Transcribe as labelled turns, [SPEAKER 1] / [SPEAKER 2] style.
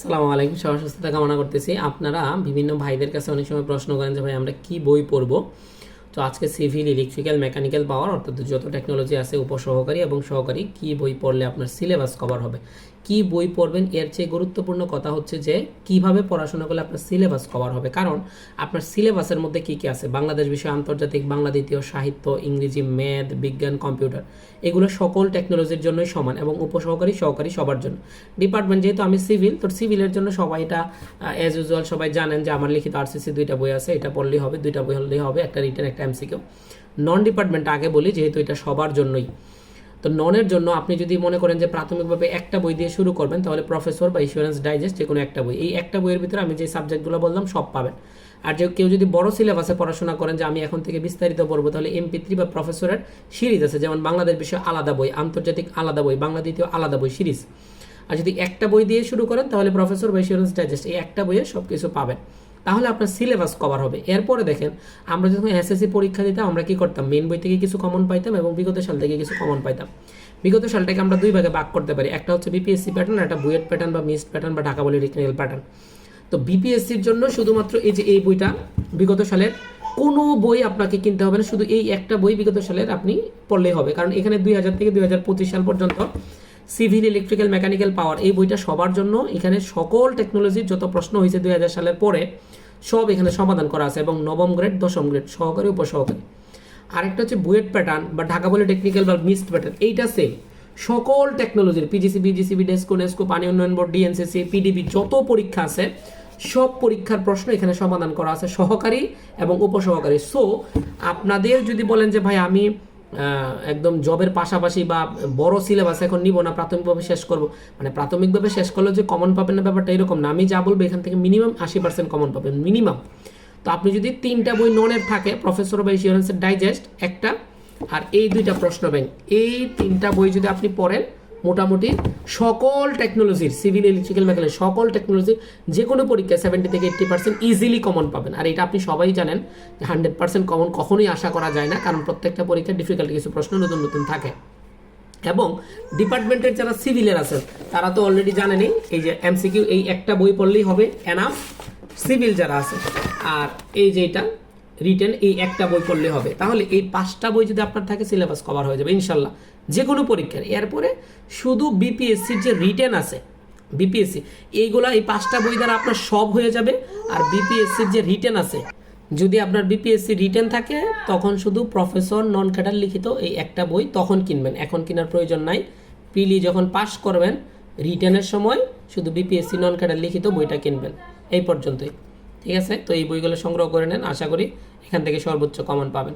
[SPEAKER 1] সালামু আলাইকুম, সবার সুস্থতা কামনা করতেছি। আপনারা বিভিন্ন ভাইদের কাছে অনেক সময় প্রশ্ন করেন যে, ভাই, আমরা কি বই পড়ব? তো আজকে সিভিল, ইলেকট্রিক্যাল, মেকানিক্যাল, পাওয়ার, অর্থাৎ যত টেকনোলজি আছে, উপসহকারী এবং সহকারী, কি বই পড়লে আপনার সিলেবাস কভার হবে? কি বই পড়বেন, এর চেয়ে গুরুত্বপূর্ণ কথা হচ্ছে যে কীভাবে পড়াশোনা করলে আপনার সিলেবাস কভার হবে। কারণ আপনার সিলেবাসের মধ্যে কি কি আছে? বাংলাদেশ বিষয় আন্তর্জাতিক, বাংলা দ্বিতীয়, সাহিত্য, ইংরেজি ম্যাথ বিজ্ঞান কম্পিউটার এগুলো সকল টেকনোলজির জন্যই সমান এবং উপসহকারী, সহকারী সবার জন্য। ডিপার্টমেন্ট যেহেতু আমি সিভিল তো সিভিলের জন্য সবাই এটা অ্যাজ ইউজুয়াল সবাই জানেন যে আমার লিখিত আরসিসি দুইটা বই আছে, এটা পড়লেই হবে, দুইটা বই হলেই হবে, একটা রিটার্ন একটা এমসিকিউ নন ডিপার্টমেন্ট আগে বলি যেহেতু এটা সবার জন্যই। তো ননের জন্য আপনি যদি মনে করেন যে প্রাথমিকভাবে একটা বই দিয়ে শুরু করবেন, তাহলে প্রফেসর বা ইন্স্যুরেন্স ডাইজেস্ট যে কোনো একটা বই। এই একটা বইয়ের ভিতরে আমি যে সাবজেক্টগুলো বললাম সব পাবেন। আর যে কেউ যদি বড় সিলেবাসে পড়াশোনা করেন যে আমি এখন থেকে বিস্তারিত পড়ব, তাহলে এমপি থ্রি বা প্রফেসরের সিরিজ আছে, যেমন বাংলাদেশ বিষয়ে আলাদা বই, আন্তর্জাতিক আলাদা বই, বাংলা দ্বিতীয় আলাদা বই সিরিজ আর যদি একটা বই দিয়ে শুরু করেন, তাহলে প্রফেসর বা ইন্স্যুরেন্স ডাইজেস্ট এই একটা বইয়ে সব কিছু পাবেন। তাহলে আপনার সিলেবাস কভার হবে। এরপরে দেখেন, আমরা যখন এসএসসি পরীক্ষা দিতাম, আমরা কি করতাম? মেন বই থেকে কিছু কমন পাইতাম এবং বিগত সাল থেকে কিছু কমন পাইতাম। বিগত সালটাকে আমরা দুই ভাগে ভাগ করতে পারি। একটা হচ্ছে বিপিএসসি প্যাটার্ন একটা বুয়েট প্যাটার্ন বা মিস প্যাটার্ন বা ঢাকা বলি রিকনেল প্যাটার্ন তো বিপিএসসির জন্য শুধুমাত্র এই যে এই বইটা, বিগত সালের কোনো বই আপনাকে কিনতে হবে না। শুধু এই একটা বই বিগত সালের আপনি পড়লেই হবে। কারণ এখানে দুই হাজার থেকে দুই হাজার পঁচিশ সাল পর্যন্ত সিভিল ইলেকট্রিক্যাল মেকানিক্যাল পাওয়ার এই বইটা সবার জন্য। এখানে সকল টেকনোলজির যত প্রশ্ন হয়েছে দুই হাজার সালের পরে, সব এখানে সমাধান করা আছে এবং নবম গ্রেড দশম গ্রেড সহকারী, উপসহকারী। আরেকটা হচ্ছে বুয়েট প্যাটার্ন বা ঢাকা বলে টেকনিক্যাল বা মিসড প্যাটার্ন এইটা সেম সকল টেকনোলজির পিজিসি বিজিসিবি ডেস্কো নেস্কো পানি উন্নয়ন বোর্ড ডিএনসিসি পিডিবি যত পরীক্ষা আছে, সব পরীক্ষার প্রশ্ন এখানে সমাধান করা আছে সহকারী এবং উপসহকারী। সো আপনাদের যদি বলেন যে, ভাই, আমি একদম জবের পাশাপাশি বা বড় সিলেবাস এখন নিব না, প্রাথমিকভাবে শেষ করব। মানে প্রাথমিকভাবে শেষ করলে যে কমন পাবেন না ব্যাপারটা এরকম না। আমি যা বলব এখান থেকে মিনিমাম আশি পার্সেন্ট কমন পাবেন মিনিমাম তো আপনি যদি তিনটা বই ননের থাকে প্রফেসর বা ইন্স্যুরেন্সের ডাইজেস্ট একটা, আর এই দুইটা প্রশ্ন ব্যাংক, এই তিনটা বই যদি আপনি পড়েন মোটামুটি সকল টেকনোলজির সিভিল ইলেকট্রিক্যাল মেকানিক্যাল সকল টেকনোলজির যে কোনো পরীক্ষায় সেভেন্টি থেকে এইট্টি পার্সেন্ট ইজিলি কমন পাবেন। আর এটা আপনি সবাই জানেন, যে হান্ড্রেড পার্সেন্ট কমন কখনোই আশা করা যায় না, কারণ প্রত্যেকটা পরীক্ষায় ডিফিকাল্ট কিছু প্রশ্ন নতুন নতুন থাকে। এবং ডিপার্টমেন্টের যারা সিভিলের আছেন, তারা তো অলরেডি জানেনই, এই যে এমসিকিউ এই একটা বই পড়লেই হবে এনাফ সিভিল যারা আছে। আর এই যে এটা রিটেন এই একটা বই পড়লে হবে। তাহলে এই পাঁচটা বই যদি আপনার থাকে সিলেবাস কভার হয়ে যাবে, ইনশাল্লাহ। যে কোনো পরীক্ষার। এরপরে শুধু বিপিএসসির যে রিটেন আছে বিপিএসসি এইগুলা, এই পাঁচটা বই দ্বারা আপনার সব হয়ে যাবে। আর বিপিএসসির যে রিটেন আছে, যদি আপনার বিপিএসসি রিটেন থাকে, তখন শুধু প্রফেসর নন ক্যাডার লিখিত এই একটা বই তখন কিনবেন। এখন কেনার প্রয়োজন নাই। প্রিলি যখন পাস করবেন রিটেনের সময় শুধু বিপিএসসি নন ক্যাডার লিখিত বইটা কিনবেন। এই পর্যন্তই। ঠিক আছে? তো এই বইগুলো সংগ্রহ করে নেন। আশা করি এখান থেকে সর্বোচ্চ কমন পাবেন।